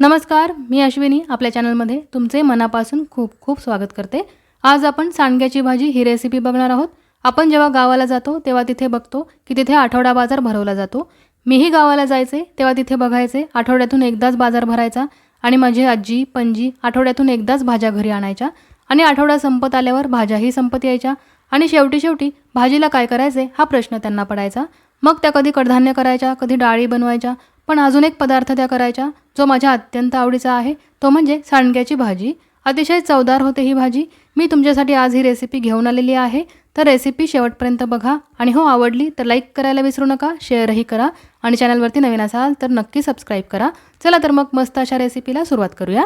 नमस्कार मी अश्विनी आपल्या चॅनलमध्ये तुमचे मनापासून खूप खूप स्वागत करते. आज आपण सांडग्याची भाजी ही रेसिपी बघणार आहोत. आपण जेव्हा गावाला जातो तेव्हा तिथे बघतो की तिथे आठवडा बाजार भरवला जातो. मीही गावाला जायचे तेव्हा तिथे बघायचे आठवड्यातून एकदाच बाजार भरायचा आणि माझी आजी पणजी आठवड्यातून एकदाच भाज्या घरी आणायच्या आणि आठवडा संपत आल्यावर भाज्याही संपत यायच्या आणि शेवटी शेवटी भाजीला काय करायचे हा प्रश्न त्यांना पडायचा. मग त्या कधी कडधान्य करायच्या कधी डाळी बनवायच्या पण अजून एक पदार्थ त्या करायच्या जो माझ्या अत्यंत आवडीचा आहे तो म्हणजे सांडग्याची भाजी. अतिशय चवदार होते ही भाजी. मी तुमच्यासाठी आज ही रेसिपी घेऊन आलेली आहे. तर रेसिपी शेवटपर्यंत बघा. आणि हो आवडली तर लाईक करायला विसरू नका शेअरही करा. आणि चॅनलवरती नवीन असाल तर नक्की सबस्क्राईब करा. चला तर मग मस्त अशा रेसिपीला सुरुवात करूया.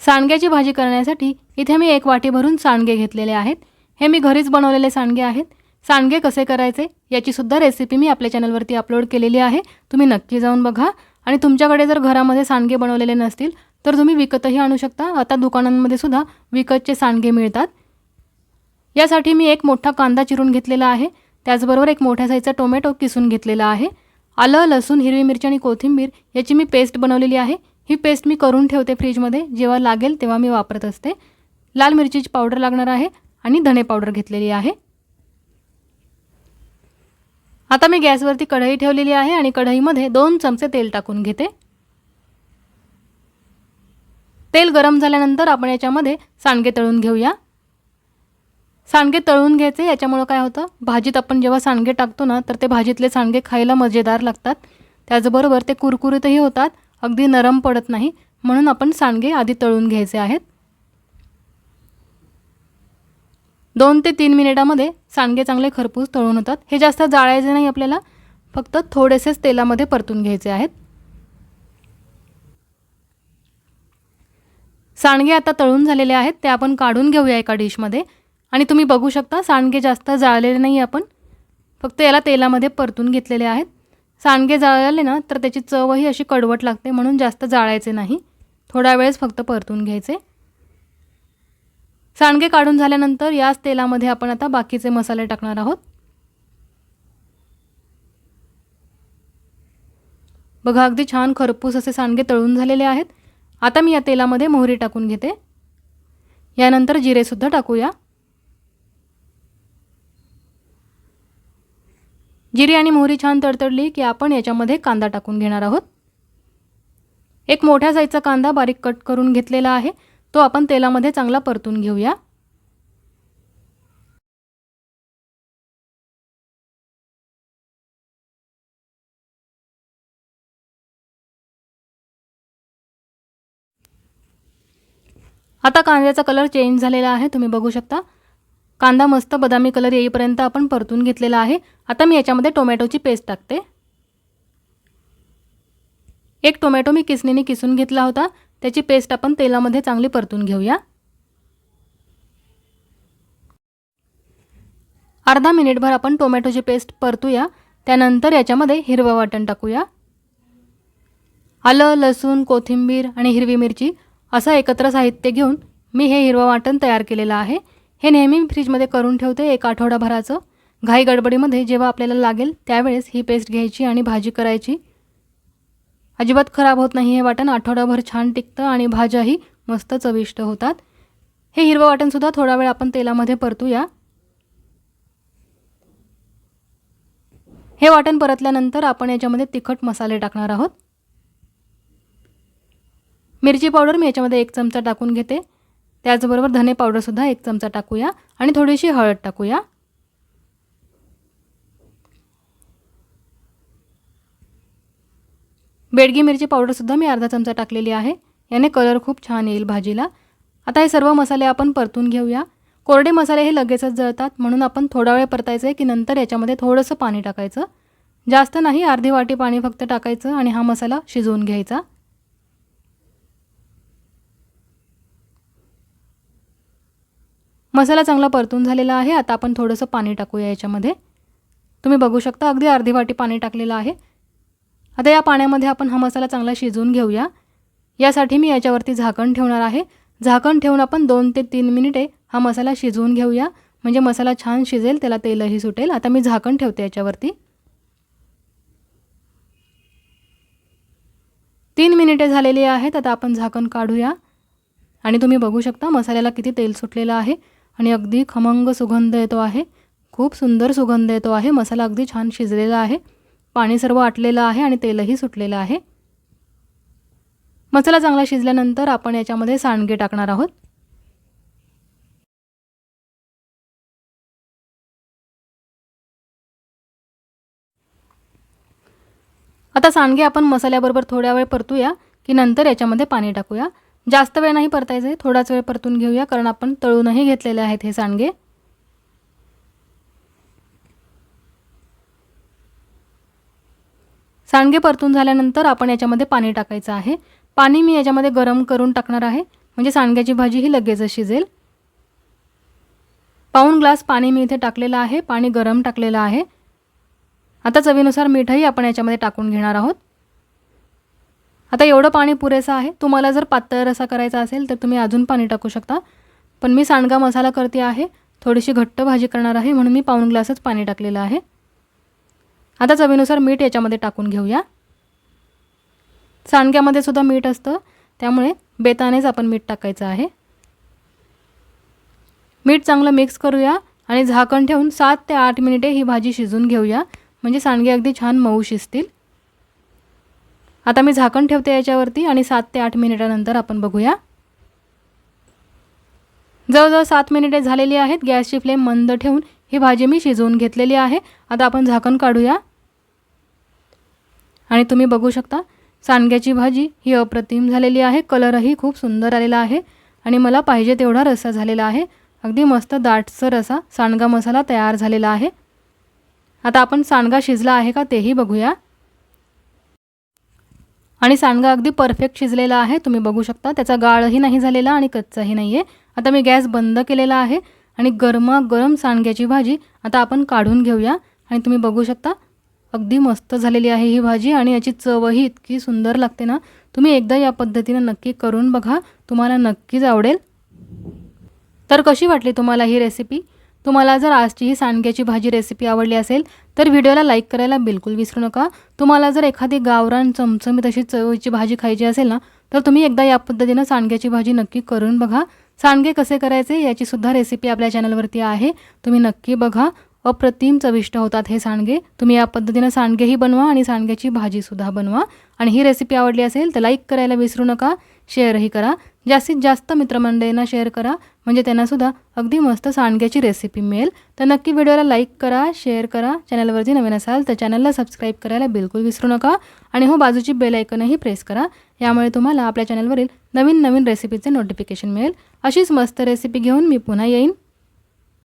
सांडग्याची भाजी करण्यासाठी इथे मी एक वाटी भरून सांडगे घेतलेले आहेत. हे मी घरीच बनवलेले सांडगे आहेत. सांडगे कसे करायचे याचीसुद्धा रेसिपी मी आपल्या चॅनलवरती अपलोड केलेली आहे. तुम्ही नक्की जाऊन बघा. आणि तुमच्याकडे जर घरामध्ये सांडगे बनवलेले नसतील तर तुम्ही विकतही आणू शकता. आता दुकानांमध्ये सुद्धा विकतचे सांडगे मिळतात. यासाठी मी एक मोठा कांदा चिरून घेतलेला आहे. त्याचबरोबर एक मोठ्या साईजचा टोमॅटो किसून घेतलेला आहे. आलं लसूण हिरवी मिरची आणि कोथिंबीर याची मी पेस्ट बनवलेली आहे. ही पेस्ट मी करून ठेवते फ्रीजमध्ये. जेव्हा लागेल तेव्हा मी वापरत असते. लाल मिरचीची पावडर लागणार आहे आणि धणे पावडर घेतलेली आहे. आता मी गॅसवरती कढई ठेवलेली आहे आणि कढईमध्ये दोन चमचे तेल टाकून घेते. तेल गरम झाल्यानंतर आपण याच्यामध्ये सांडगे तळून घेऊया. सांडगे तळून घ्यायचे याच्यामुळं काय होतं? भाजीत आपण जेव्हा सांडगे टाकतो ना तर ते भाजीतले सांडगे खायला मजेदार लागतात. त्याचबरोबर ते कुरकुरीतही होतात अगदी नरम पडत नाही. म्हणून आपण सांडगे आधी तळून घ्यायचे आहेत. दोन ते तीन मिनिटामध्ये सांडगे चांगले खरपूस तळून होतात. हे जास्त जाळायचे नाही आपल्याला. फक्त थोडेसेच तेलामध्ये परतून घ्यायचे आहेत. सांडगे आता तळून झालेले आहेत. ते आपण काढून घेऊया एका डिशमध्ये. आणि तुम्ही बघू शकता सांडगे जास्त जाळलेले नाही आपण. फक्त याला तेलामध्ये परतून घेतलेले आहेत. सांडगे जाळले ना तर त्याची चवही अशी कडवट लागते म्हणून जास्त जाळायचे नाही. थोडा वेळेस फक्त परतून घ्यायचे. सांडगे काढून झाल्यानंतर याच तेलामध्ये आपण आता बाकीचे मसाले टाकणार आहोत. बघा अगदी छान खरपूस असे सांडगे तळून झालेले आहेत. आता मी या तेलामध्ये मोहरी टाकून घेते. यानंतर जिरेसुद्धा टाकूया. जिरे आणि मोहरी छान तडतडली की आपण याच्यामध्ये कांदा टाकून घेणार आहोत. एक मोठ्या साईजचा कांदा बारीक कट करून घेतलेला आहे. तो आपण तेलामध्ये चांगला परतून घेऊया. आता कांद्याचा कलर चेंज झालेला आहे तुम्ही बघू शकता. कांदा मस्त बदामी कलर येईपर्यंत आपण परतून घेतलेला आहे. आता मी याच्यामध्ये टोमॅटोची पेस्ट टाकते. एक टोमॅटो मी किसणीने किसून घेतला होता. त्याची पेस्ट आपण तेलामध्ये चांगली परतून घेऊया. अर्धा मिनिटभर आपण टोमॅटोची पेस्ट परतूया. त्यानंतर याच्यामध्ये हिरवं वाटण टाकूया. आलं लसूण कोथिंबीर आणि हिरवी मिरची असं एकत्र साहित्य घेऊन मी हे हिरवं वाटण तयार केलेलं आहे. हे नेहमी फ्रीजमध्ये करून ठेवते एक आठवडाभराचं. घाई गडबडीमध्ये जेव्हा आपल्याला लागेल त्यावेळेस ही पेस्ट घ्यायची आणि भाजी करायची. अजिबात खराब होत नाही हे वाटण. आठवडाभर छान टिकतं आणि भाज्याही मस्त चविष्ट होतात. हे हिरवं वाटणसुद्धा थोडा वेळ आपण तेलामध्ये परतूया. हे वाटण परतल्यानंतर आपण याच्यामध्ये तिखट मसाले टाकणार आहोत. मिरची पावडर मी याच्यामध्ये एक चमचा टाकून घेते. त्याचबरोबर धने पावडरसुद्धा एक चमचा टाकूया आणि थोडीशी हळद टाकूया. बेडगी मिरची पावडरसुद्धा मी अर्धा चमचा टाकलेली आहे. याने कलर खूप छान येईल भाजीला. आता हे सर्व मसाले आपण परतून घेऊया. कोरडे मसाले हे लगेचच जळतात म्हणून आपण थोडा वेळ परतायचं आहे की नंतर याच्यामध्ये थोडंसं पाणी टाकायचं. जास्त नाही अर्धी वाटी पाणी फक्त टाकायचं आणि हा मसाला शिजवून घ्यायचा. मसाला चांगला परतून झालेला आहे आता आपण थोडंसं पाणी टाकूया याच्यामध्ये. तुम्ही बघू शकता अगदी अर्धी वाटी पाणी टाकलेलं आहे. आता या पाण्यामध्ये आपण हा मसाला चांगला शिजवून घेऊया. यासाठी मी याच्यावरती झाकण ठेवणार आहे. झाकण ठेवून आपण दोन ते तीन मिनिटे हा मसाला शिजवून घेऊया. म्हणजे मसाला छान शिजेल त्याला तेलही सुटेल. आता मी झाकण ठेवते याच्यावरती. तीन मिनिटे झालेली आहेत. आता आपण झाकण काढूया. आणि तुम्ही बघू शकता मसाल्याला किती तेल सुटलेलं आहे. आणि अगदी खमंग सुगंध येतो आहे. खूप सुंदर सुगंध येतो आहे. मसाला अगदी छान शिजलेला आहे. पाणी सर्व आटलेलं आहे आणि तेलही सुटलेलं आहे. मसाला चांगला शिजल्यानंतर आपण याच्यामध्ये सांडगे टाकणार आहोत. आता सांडगे आपण मसाल्याबरोबर थोड्या वेळ परतूया की नंतर याच्यामध्ये पाणी टाकूया. जास्त वेळ नाही परतायचं आहे थोडाच वेळ परतून घेऊया कारण आपण तळूनही घेतलेले आहेत हे सांडगे. सांडगे परतून झाल्यानंतर आपण याच्यामध्ये पाणी टाकायचं आहे. पाणी मी याच्यामध्ये गरम करून टाकणार आहे. म्हणजे सांडग्याची भाजी ही लगेच शिजेल. पाऊण ग्लास पाणी मी इथे टाकलेलं आहे. पाणी गरम टाकलेलं आहे. आता चवीनुसार मीठही आपण याच्यामध्ये टाकून घेणार आहोत. आता एवढं पाणी पुरेसं आहे. तुम्हाला जर पातळ रसा करायचा असेल तर तुम्ही अजून पाणी टाकू शकता. पण मी सांडगा मसाला करते आहे. थोडीशी घट्ट भाजी करणार आहे. म्हणून मी पाऊण ग्लासच पाणी टाकलेलं आहे. आता चवीनुसार मीठ याच्यामध्ये टाकून घेऊया. सांडग्यामध्ये सुद्धा मीठ असतं. त्यामुळे बेतानेच आपण मीठ टाकायचं आहे. मीठ चांगलं मिक्स करूया आणि झाकण ठेवून सात ते आठ मिनिटे ही भाजी शिजून घेऊया. म्हणजे सांडगे अगदी छान मऊ शिजतील. आता मी झाकण ठेवते याच्यावरती आणि सात ते आठ मिनिटानंतर आपण बघूया. जवळजवळ सात मिनिटे झालेली आहेत. गॅसची फ्लेम मंद ठेवून ही भाजी मी शिजवून घेतलेली आहे. आता आपण झाकण काढूया. आणि तुम्ही बघू शकता सांडग्याची भाजी ही अप्रतिम झालेली आहे कलरही खूप सुंदर आलेला आहे आणि मला पाहिजे तेवढा रस्सा झालेला आहे. अगदी मस्त दाटसर असा सांडगा मसाला तयार झालेला आहे. आता आपण सांडगा शिजला आहे का तेही बघूया. आणि सांडगा अगदी परफेक्ट शिजलेला आहे तुम्ही बघू शकता त्याचा गाळही नाही झालेला आणि कच्चाही नाही आहे आता मी गॅस बंद केलेला आहे आणि गरमागरम सांडग्याची भाजी आता आपण काढून घेऊया. आणि तुम्ही बघू शकता अगदी मस्त झालेली आहे ही भाजी आणि याची चवही इतकी सुंदर लागते ना. तुम्ही एकदा या पद्धतीनं नक्की करून बघा. तुम्हाला नक्कीच आवडेल. तर कशी वाटली तुम्हाला ही रेसिपी तुम्हाला जर आजची ही सांडग्याची भाजी रेसिपी आवडली असेल तर व्हिडिओला लाईक करायला बिलकुल विसरू नका. तुम्हाला जर एखादी गावरान चमचमीत अशी चवीची भाजी खायची असेल ना तर तुम्ही एकदा या पद्धतीनं सांडग्याची भाजी नक्की करून बघा. सांडगे कसे करायचे याची सुद्धा रेसिपी आपल्या चॅनलवरती आहे. तुम्ही नक्की बघा. अप्रतिम चविष्ट होतात हे सांडगे. तुम्ही या पद्धतीनं सांडगेही बनवा आणि सांडग्याची भाजीसुद्धा बनवा. आणि ही रेसिपी आवडली असेल तर लाईक करायला विसरू नका शेअरही करा. जास्तीत जास्त मित्रमंडळींना शेअर करा म्हणजे त्यांनासुद्धा अगदी मस्त सांडग्याची रेसिपी मिळेल. तर नक्की व्हिडिओला लाईक करा शेअर करा. चॅनलवरती नवीन असाल तर चॅनलला सबस्क्राईब करायला बिलकुल विसरू नका. आणि हो बाजूची बेल आयकनही प्रेस करा. यामुळे तुम्हाला आपल्या चॅनलवरील नवीन नवीन रेसिपीचे नोटिफिकेशन मिळेल. अशीच मस्त रेसिपी घेऊन मी पुन्हा येईन.